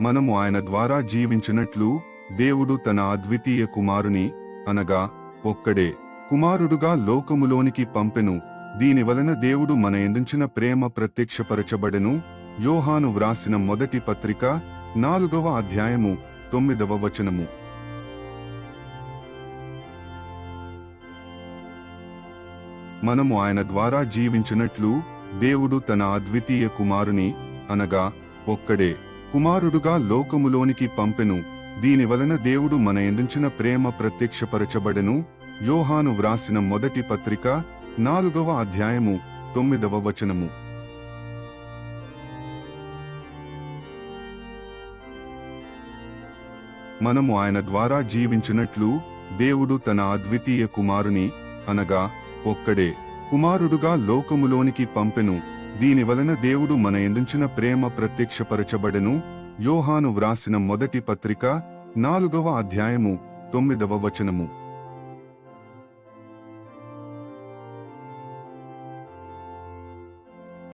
మనము ఆయన ద్వారా జీవించినట్లు దేవుడు తన అద్వితీయ కుమారుని అనగా ఒక్కడే కుమారుడుగా లోకములోనికి పంపెను. దీని వలన దేవుడు మన ఎందుంచిన ప్రేమ ప్రత్యక్షపరచబడెను. యోహాను వ్రాసిన మొదటి పత్రిక నాలుగవ అధ్యాయము తొమ్మిదవ వచనము. మనము ఆయన ద్వారా జీవించినట్లు దేవుడు తన అద్వితీయ కుమారుని అనగా ఒక్కడే కుమారుడుగా లోకములోనికి పంపెను. దీని వలన దేవుడు మన ఎందుంచిన ప్రేమ ప్రత్యక్షపరచబడెను. యోహాను వ్రాసిన మొదటి పత్రిక నాలుగవ అధ్యాయము తొమ్మిదవ వచనము. మనము ఆయన ద్వారా జీవించినట్లు దేవుడు తన అద్వితీయ కుమారుని అనగా ఒక్కడే. కుమారుడుగా లోకములోనికి పంపెను. దీని వలన దేవుడు మన ఎందుంచిన ప్రేమ ప్రత్యక్షపరచబడెను. యోహాను వ్రాసిన మొదటి పత్రిక నాలుగవ అధ్యాయము తొమ్మిదవ వచనము.